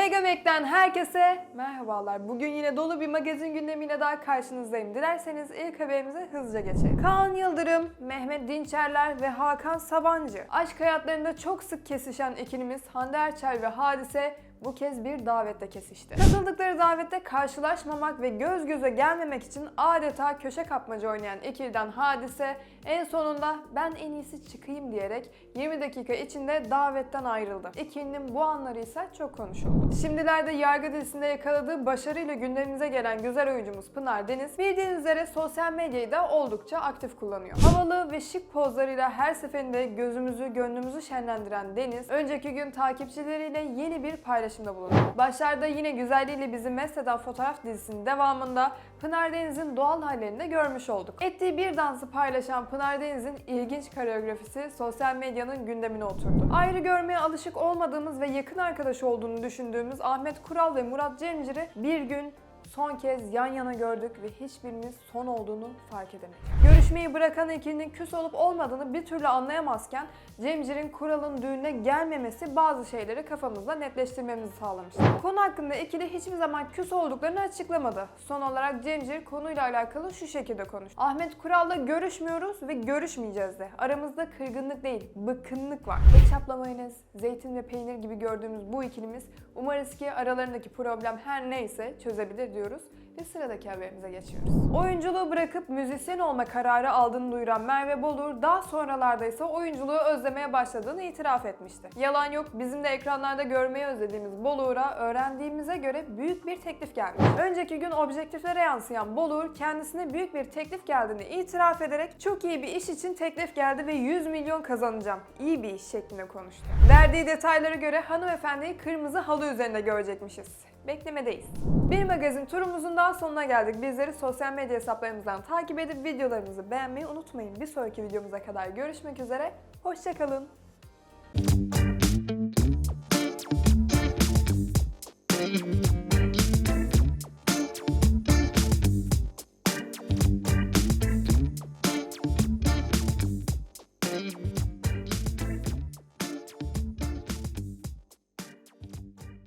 Mega Mac'ten herkese merhabalar. Bugün yine dolu bir magazin gündemiyle daha karşınızdayım. Dilerseniz ilk haberimize hızlıca geçelim. Kaan Yıldırım, Mehmet Dinçerler ve Hakan Sabancı. Aşk hayatlarında çok sık kesişen ikilimiz Hande Erçel ve Hadise bu kez bir davette kesişti. Katıldıkları davette karşılaşmamak ve göz göze gelmemek için adeta köşe kapmaca oynayan ikiliden Hadise en sonunda ben en iyisi çıkayım diyerek 20 dakika içinde davetten ayrıldı. İkilinin bu anları ise çok konuşuldu. Şimdilerde Yargı dizisinde yakaladığı başarıyla gündemimize gelen güzel oyuncumuz Pınar Deniz bildiğiniz üzere sosyal medyayı da oldukça aktif kullanıyor. Havalı ve şık pozlarıyla her seferinde gözümüzü, gönlümüzü şenlendiren Deniz, önceki gün takipçileriyle yeni bir paylaşımda bulundu. Başlarda yine güzelliğiyle bizi mesleden fotoğraf dizisinin devamında Pınar Deniz'in doğal hallerini de görmüş olduk. Ettiği bir dansı paylaşan Pınar Deniz'in ilginç koreografisi sosyal medyanın gündemine oturdu. Ayrı görmeye alışık olmadığımız ve yakın arkadaş olduğunu düşündüğümüz Ahmet Kural ve Murat Cemcir'i bir gün son kez yan yana gördük ve hiçbirimiz son olduğunu fark edemedik. Görüşmeyi bırakan ikilinin küs olup olmadığını bir türlü anlayamazken Cemcir'in Kural'ın düğününe gelmemesi bazı şeyleri kafamızda netleştirmemizi sağlamıştı. Konu hakkında ikili hiçbir zaman küs olduklarını açıklamadı. Son olarak Cemcir konuyla alakalı şu şekilde konuştu. Ahmet Kural'la görüşmüyoruz ve görüşmeyeceğiz de. Aramızda kırgınlık değil, bıkkınlık var. Ketçapla mayonez, zeytin ve peynir gibi gördüğümüz bu ikilimiz umarız ki aralarındaki problem her neyse çözebilir diyoruz ve sıradaki haberimize geçiyoruz. Oyunculuğu bırakıp müzisyen olma kararı aldığını duyuran Merve Bolur daha sonralarda ise oyunculuğu özlemeye başladığını itiraf etmişti. Yalan yok bizim de ekranlarda görmeyi özlediğimiz Bolur'a öğrendiğimize göre büyük bir teklif gelmiş. Önceki gün objektiflere yansıyan Bolur kendisine büyük bir teklif geldiğini itiraf ederek çok iyi bir iş için teklif geldi ve 100 milyon kazanacağım. İyi bir iş şeklinde konuştu. Verdiği detaylara göre hanımefendiyi kırmızı halı üzerinde görecekmişiz. Beklemedeyiz. Bir magazin turumuzun daha sonuna geldik. Bizleri sosyal medya hesaplarımızdan takip edip videolarımızı beğenmeyi unutmayın. Bir sonraki videomuza kadar görüşmek üzere. Hoşçakalın.